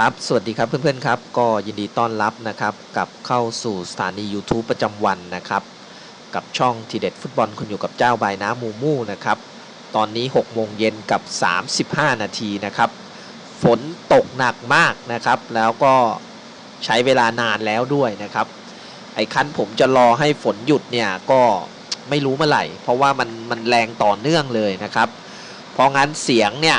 ครับ สวัสดีครับเพื่อนๆครับ ก็ยินดีต้อนรับนะครับกับเข้าสู่สถานี YouTube ประจำวันนะครับ กับช่องทีเด็ดฟุตบอลคุณอยู่กับเจ้าบายน้ำมูมูนะครับ ตอนนี้6โมงเย็นกับ 35 นาทีนะครับ ฝนตกหนักมากนะครับ แล้วก็ใช้เวลานานแล้วด้วยนะครับ ไอ้คันผมจะรอให้ฝนหยุดเนี่ยก็ไม่รู้เมื่อไหร่ เพราะว่ามันมันแรงต่อเนื่องเลยนะครับ เพราะงั้นเสียงเนี่ย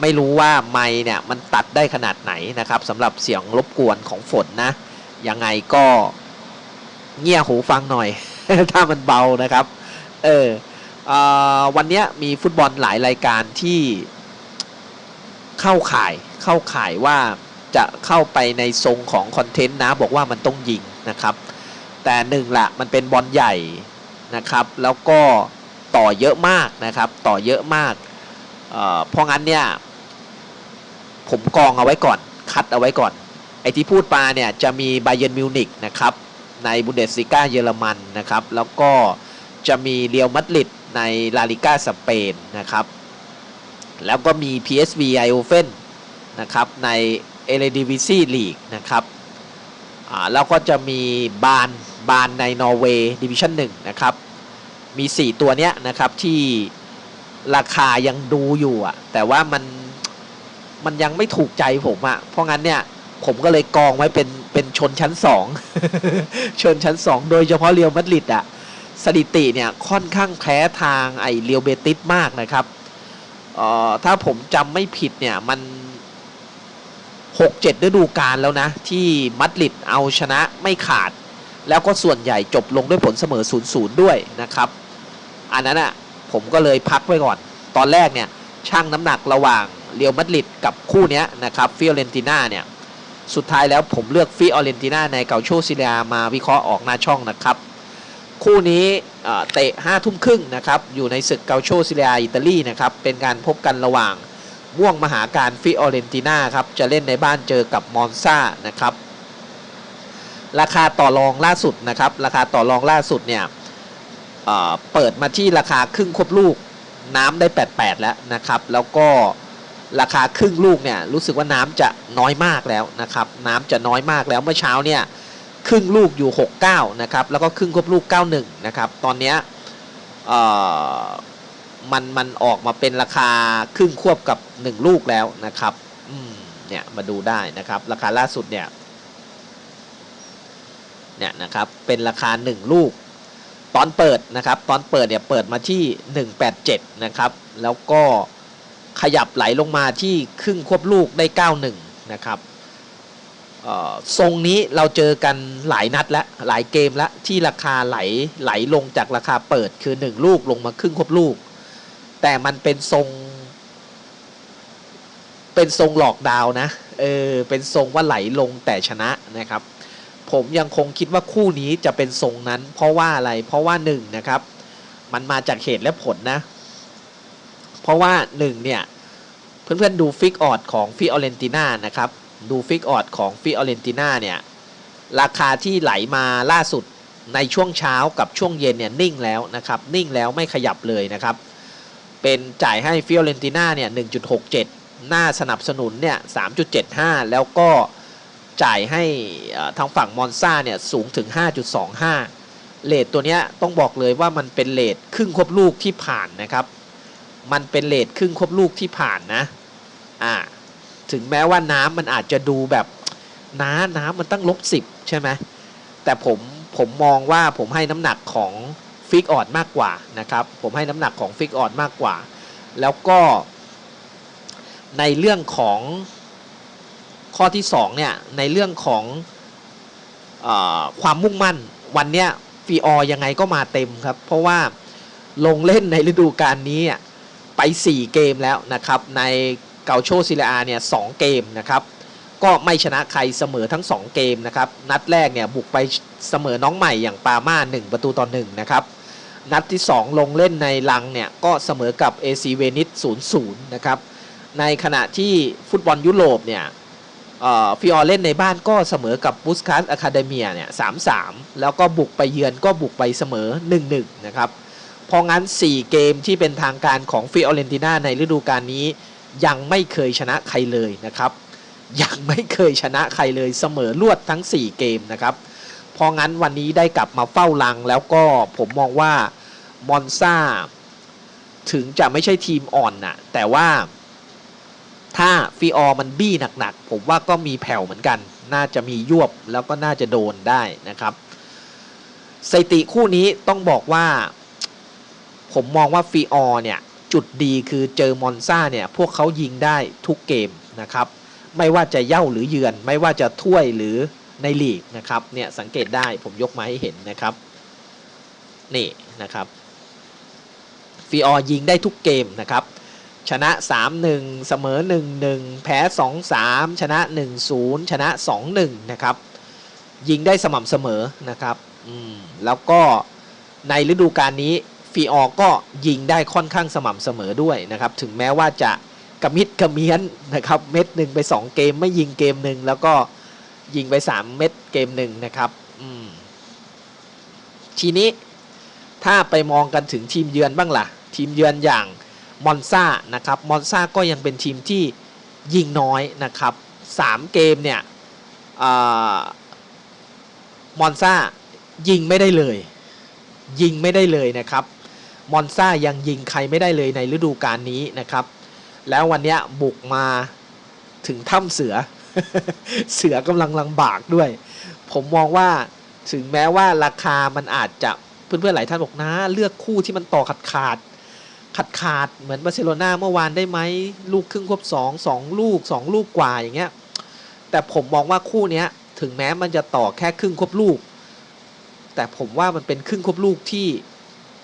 ไม่รู้ว่าไมค์เนี่ยมันตัดได้ขนาดไหนนะครับสำหรับเสียงรบกวนของฝนนะยังไงก็เงี่ยหูฟังหน่อย ถ้ามันเบานะครับเออเออวันนี้มีฟุตบอลหลายรายการที่เข้าข่ายเข้าข่ายว่าจะเข้าไปในทรงของคอนเทนต์นะบอกว่ามันต้องยิงนะครับ แต่หนึ่งละมันเป็นบอลใหญ่นะครับ แล้วก็ต่อเยอะมากนะครับ ต่อเยอะมากเเพราะงั้นเนี่ย ผมกองเอาไว้ก่อน คัดเอาไว้ก่อน ไอที่พูดมาเนี่ยจะมีไบเย r n มิวนิกนะครับในบุนเดสลิก้าเยอรมันนะครับ แล้วก็จะมีเรียวมัดริดในลาลิก้าสเปนนะครับ แล้วก็มี PSV i o f e n นะครับในเอเลดิวิซีลีกนะครับแล้วก็จะมีบานบานในนอร์เวย์ดิวิชั่น1นะครับ มี 4 ตัวเนี้ยนะครับที่ราคายังดูอยู่อะแต่ว่ามัน มันยังไม่ถูกใจผมอะเพราะงั้นเนี่ยผมก็เลยกองไว้เป็นเป็นชนชั้นสองชนชั้นสองโดยเฉพาะเรียวมัดริดอะสถิติเนี่ยค่อนข้างแพ้ทางไอเรียวเบติสมากนะครับเอ่อถ้าผมจำไม่ผิดเนี่ยมันหกเจ็ดฤดูกาลแล้วนะ ที่มัดริดเอาชนะไม่ขาด แล้วก็ส่วนใหญ่จบลงด้วยผลเสมอ0-0ด้วยนะครับ อันนั้นอะผมก็เลยพักไว้ก่อน ตอนแรกเนี่ยช่างน้ำหนักระหว่าง เรียวมัดริดกับคู่นี้นะครับฟิออเรนติน่าเนี่ยสุดท้ายแล้วผมเลือกฟิออเรนติน่าในเกาโชซิเลียมาวิเคราะห์ออกหน้าช่องนะครับ คู่นี้เอ่อเตะ5ทุ่มครึ่งนะครับอยู่ในศึกเกาโชซิเลียอิตาลีนะครับเป็นการพบกันระหว่างม่วงมหาการฟิออเรนติน่าครับจะเล่นในบ้านเจอกับมอนซานะครับราคาต่อรองล่าสุดนะครับราคาต่อรองล่าสุดเนี่ยเเปิดมาที่ราคาครึ่งควบลูกน้ำได้ 88 แล้วนะครับ แล้วก็ ราคาครึ่งลูกเนี่ยรู้สึกว่าน้ำจะน้อยมากแล้วนะครับน้ำจะน้อยมากแล้วเมื่อเช้าเนี่ยครึ่งลูกอยู่ 69 นะครับ แล้วก็ครึ่งควบลูก 91 นะครับ ตอนนี้มันมันออกมาเป็นราคาครึ่งควบกับ 1 ลูกแล้วนะครับเนี่ยมาดูได้นะครับ ราคาล่าสุดเนี่ยเนี่ยนะครับเป็นราคา 1 ลูก ตอนเปิดนะครับ ตอนเปิดเนี่ยเปิดมาที่ 187 นะครับ แล้วก็ ขยับไหลลงมาที่ครึ่งควบลูกได้ 91 นะครับทรงนี้เราเจอกันหลายนัดแล้วหลายเกมแล้วที่ราคาไหลไหลลงจากราคาเปิดคือ 1 ลูกลงมาครึ่งควบลูก แต่มันเป็นทรง เป็นทรงหลอกดาวน์นะเออเป็นทรงว่าไหลลงแต่ชนะนะครับ ผมยังคงคิดว่าคู่นี้จะเป็นทรงนั้น เพราะว่าอะไรเพราะว่าหนึ่งนะครับมันมาจากเหตุและผลนะ เพราะว่าหนึ่งเนี่ยเพื่อนๆดูฟิกออดของฟิออเรนติน่านะครับดูฟิกออดของฟิออเรนติน่าเนี่ยราคาที่ไหลมาล่าสุดในช่วงเช้ากับช่วงเย็นเนี่ยนิ่งแล้วนะครับนิ่งแล้วไม่ขยับเลยนะครับ เป็นจ่ายให้ฟิออเรนติน่าเนี่ย1.67 หน้าสนับสนุนเนี่ย3.75 แล้วก็จ่ายให้ทางฝั่งมอนซ่าเนี่ยสูงถึง 5.25เลทตัวเนี้ยต้องบอกเลยว่ามันเป็นเลทครึ่งควบลูกที่ผ่านนะครับ มันเป็นเลทครึ่งควบลูกที่ผ่านนะอ่าถึงแม้ว่าน้ำมันอาจจะดูแบบน้าน้ำมันตั้งลบสิบใช่ไหมแต่ผมผมมองว่าผมให้น้ำหนักของฟิกออดมากกว่านะครับ ผมให้น้ำหนักของฟิกออดมากกว่า แล้วก็ในเรื่องของข้อที่2เนี่ยในเรื่องของอความมุ่งมั่นวันเนี้ยฟีออยังไงก็มาเต็มครับ เพราะว่าลงเล่นในฤดูกาลนี้อะ ไป 4 เกมแล้วนะครับ ในเกาโชซิลอาเนี่ยสเกมนะครับ ก็ไม่ชนะใครเสมอทั้ง 2 เกมนะครับ นัดแรกเนี่ยบุกไปเสมอน้องใหม่อย่างปาม่า1 ประตูต่อ1นะครับ นัดที่ 2 ลงเล่นในลังเนี่ยก็เสมอกับ AC เวนิส0-0นะครับในขณะที่ฟุตบอลยุโรปเนี่ยฟิออเล่นในบ้านก็เสมอกับบุสคัสอะคาเดเมียเนี่ยสามสามแล้วก็บุกไปเยือนก็บุกไปเสมอ1นนะครับ เพราะงั้น 4 เกมที่เป็นทางการของฟิออเรนติน่าในฤดูกาลนี้ ยังไม่เคยชนะใครเลยนะครับ ยังไม่เคยชนะใครเลยเสมอรวดทั้ง 4 เกมนะครับ เพราะงั้นวันนี้ได้กลับมาเฝ้าลังแล้วก็ผมมองว่ามอนซาถึงจะไม่ใช่ทีมอ่อนนะแต่ว่าถ้าฟีออมันบี้หนักๆ ผมว่าก็มีแผ่วเหมือนกัน น่าจะมียวบแล้วก็น่าจะโดนได้นะครับสถิติคู่นี้ต้องบอกว่า ผมมองว่าฟีออเนี่ย จุดดีคือเจอมอนซาเนี่ย พวกเขายิงได้ทุกเกมนะครับ ไม่ว่าจะเย่าหรือเยือน ไม่ว่าจะถ้วยหรือในลีกนะครับ เนี่ยสังเกตได้ผมยกมาให้เห็นนะครับ นี่นะครับฟีออยิงได้ทุกเกมนะครับ ชนะ 3-1 เสมอ 1-1 แพ้ 2-3 ชนะ 1-0 ชนะ 2-1 นะครับ ยิงได้สม่ำเสมอนะครับ แล้วก็ในฤดูกาลนี้ ฟีออก็ยิงได้ค่อนข้างสม่ำเสมอด้วยนะครับ ถึงแม้ว่าจะกระมิดกระเมียนนะครับ เม็ดหนึ่งไป 2 เกมไม่ยิงเกมหนึ่งแล้วก็ยิงไป 3 เม็ดเกมหนึ่งนะครับทีนี้ถ้าไปมองกันถึงทีมเยือนบ้างล่ะ ทีมเยือนอย่างมอนซานะครับมอนซาก็ยังเป็นทีมที่ยิงน้อยนะครับ 3 เกมเนี่ยมอนซายิงไม่ได้เลย ยิงไม่ได้เลยนะครับ มอนซายังยิงใครไม่ได้เลยในฤดูกาลนี้นะครับ แล้ววันนี้บุกมาถึงถ้ำเสือ เสือกำลังลำบากด้วย ผมมองว่าถึงแม้ว่าราคามันอาจจะเพื่อนๆหลายท่านบอกนะ เลือกคู่ที่มันต่อขาดขาดขาดขาดเหมือนบาร์เซโลนาเมื่อวานได้ไหมลูกครึ่งครบสองสองลูกสองลูกกว่าอย่างเงี้ยแต่ผมมองว่าคู่นี้ถึงแม้มันจะต่อแค่ครึ่งครบลูก แต่ผมว่ามันเป็นครึ่งครบลูกที่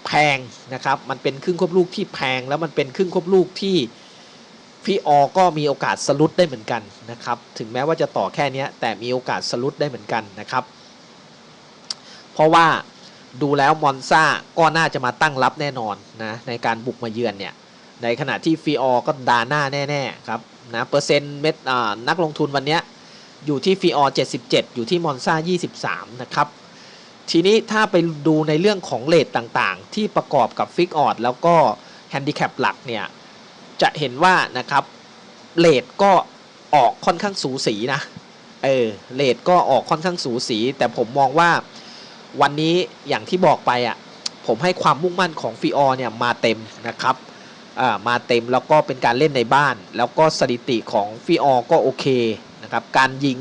แพงนะครับ มันเป็นครึ่งครบลูกที่แพง แล้วมันเป็นครึ่งครบลูกที่พี่ออก็มีโอกาสสลุดได้เหมือนกันนะครับ ถึงแม้ว่าจะต่อแค่นี้แต่มีโอกาสสลุดได้เหมือนกันนะครับ เพราะว่าดูแล้วมอนซาก็น่าจะมาตั้งรับแน่นอนนะในการบุกมาเยือนเนี่ย ในขณะที่ฟีออก็ดาหน้าแน่ๆครับนะเปอร์เซ็นต์เม็ดนักลงทุนวันนี้อยู่ที่ฟีออ77 อยู่ที่มอนซา23 นะครับ ทีนี้ถ้าไปดูในเรื่องของเลทต่างๆ ที่ประกอบกับฟิกออดแล้วก็แฮนดิแคปหลักเนี่ยจะเห็นว่านะครับเลทก็ออกค่อนข้างสูสีนะเออเลทก็ออกค่อนข้างสูสี แต่ผมมองว่าวันนี้อย่างที่บอกไปอะผมให้ความมุ่งมั่นของฟีออเนี่ยมาเต็มนะครับมาเต็มแล้วก็เป็นการเล่นในบ้าน แล้วก็สถิติของฟีออก็โอเคนะครับการยิง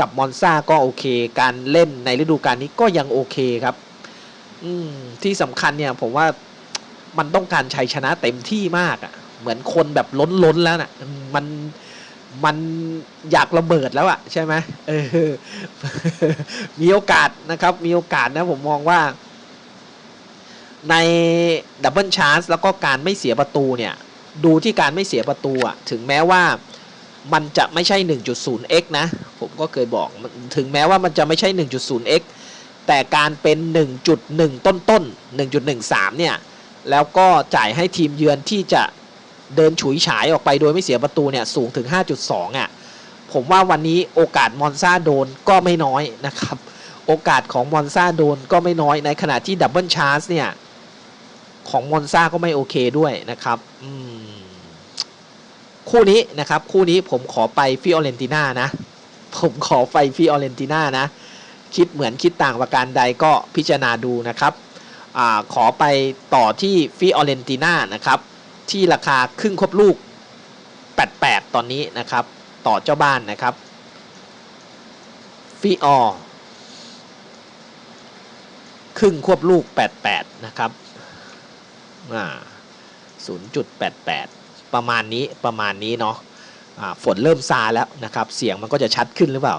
กับมอนซาก็โอเค การเล่นในฤดูกาลนี้ก็ยังโอเคครับที่สำคัญเนี่ยผมว่ามันต้องการชัยชนะเต็มที่มากอะ่ะ เหมือนคนแบบล้นล้นแล้วนะ่ะ มันมันอยากระเบิดแล้วอะใช่ไหมเออ มีโอกาสนะครับ มีโอกาสนะผมมองว่าในดับเบิลชาร์จแล้วก็การไม่เสียประตูเนี่ย ดูที่การไม่เสียประตูอะถึงแม้ว่า มันจะไม่ใช่ 1.0x นะ ผมก็เคยบอกถึงแม้ว่ามันจะไม่ใช่ 1.0x แต่การเป็น 1.1 ต้นต้น1.13 เนี่ย แล้วก็จ่ายให้ทีมเยือนที่จะเดินฉุยฉายออกไปโดยไม่เสียประตูเนี่ย สูงถึง 5.2 อะ ผมว่าวันนี้โอกาสมอนซาโดนก็ไม่น้อยนะครับ โอกาสของมอนซาโดนก็ไม่น้อยในขณะที่ดับเบิลชาร์สเนี่ย ของมอนซาก็ไม่โอเคด้วยนะครับ คู่นี้นะครับ คู่นี้ผมขอไปฟิออเรนติน่านะ ผมขอไปฟิออเรนติน่านะ คิดเหมือนคิดต่างประการใดก็พิจารณาดูนะครับอขอไปต่อที่ฟิออเรนติน่านะครับ ที่ราคาครึ่งครบลูก 88 ตอนนี้นะครับ ต่อเจ้าบ้านนะครับฟีออครึ่งควบลูก 88 นะครับ อ่า 0.88 ประมาณนี้ประมาณนี้เนาะฝนเริ่มซาแล้วนะครับ เสียงมันก็จะชัดขึ้นหรือเปล่า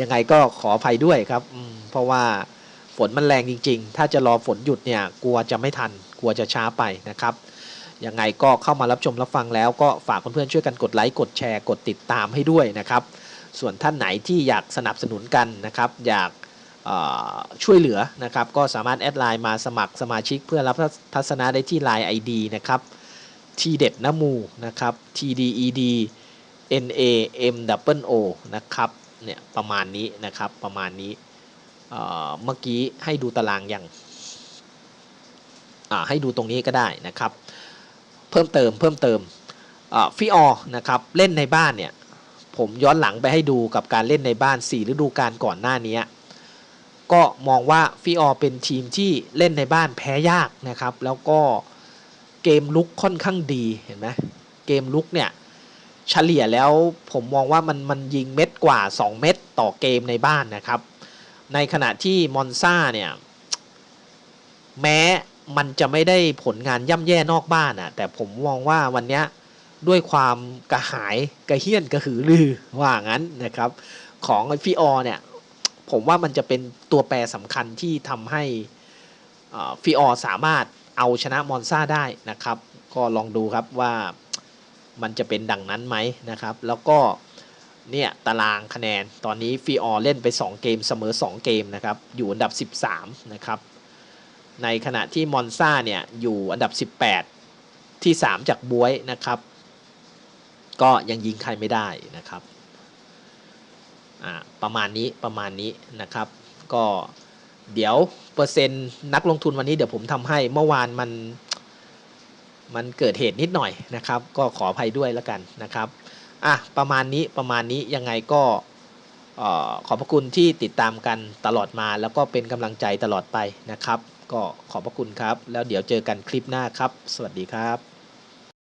ยังไงก็ขออภัยด้วยครับ เพราะว่าฝนมันแรงจริง ๆ ถ้าจะรอฝนหยุดเนี่ยกลัวจะไม่ทัน กลัวจะช้าไปนะครับยังไงก็เข้ามารับชมรับฟังแล้วก็ฝากเพื่อนๆช่วยกันกดไลค์กดแชร์กดติดตามให้ด้วยนะครับ ส่วนท่านไหนที่อยากสนับสนุนกันนะครับ อยากช่วยเหลือนะครับ ก็สามารถแอดไลน์มาสมัครสมาชิกเพื่อรับทัศนะได้ที่ Line ID นะครับ ทีเด็ดน้มูนะครับ TDED NAM double O นะครับเนี่ยประมาณนี้นะครับประมาณนี้เมื่อกี้ให้ดูตารางยังให้ดูตรงนี้ก็ได้นะครับ เพิ่มเติมเพิ่มเติมฟิออนะครับเล่นในบ้านเนี่ยผมย้อนหลังไปให้ดูกับการเล่นในบ้าน 4 ฤดูกาลก่อนหน้านี้ก็มองว่าฟิออเป็นทีมที่เล่นในบ้านแพ้ยากนะครับ แล้วก็ เกมลุกค่อนข้างดีเห็นไหมเกมลุกเนี่ยเฉลี่ยแล้วผมมองว่ามันมันยิงเม็ดกว่า 2 เม็ดต่อเกมในบ้านนะครับ ในขณะที่มอนซาเนี่ยแม้มันจะไม่ได้ผลงานย่ำแย่นอกบ้านอะแต่ผมมองว่าวันนี้ด้วยความกระหายกระเฮี้ยนกระหือรือ ว่างั้นนะครับ ของฟิออเนี่ย ผมว่ามันจะเป็นตัวแปรสำคัญที่ทำให้ฟิออสามารถ เอาชนะมอนซาได้นะครับ ก็ลองดูครับว่ามันจะเป็นดังนั้นไหมนะครับ แล้วก็เนี่ยตารางคะแนนตอนนี้ฟิออเล่นไป 2 เกมเสมอ 2 เกมนะครับ อยู่อันดับ 13 นะครับ ในขณะที่มอนซาเนี่ยอยู่อันดับ 18 ที่ 3 จากบวยนะครับ ก็ยังยิงใครไม่ได้นะครับประมาณนี้ประมาณนี้นะครับ ก็ เดี๋ยวเปอร์เซ็นต์นักลงทุนวันนี้เดี๋ยวผมทำให้เมื่อวานมันมันเกิดเหตุนิดหน่อยนะครับ ก็ขออภัยด้วยแล้วกันนะครับอะประมาณนี้ประมาณนี้ยังไงก็เอ่อขอบพระคุณที่ติดตามกันตลอดมา แล้วก็เป็นกำลังใจตลอดไปนะครับ ก็ขอบพระคุณครับ แล้วเดี๋ยวเจอกันคลิปหน้าครับ สวัสดีครับ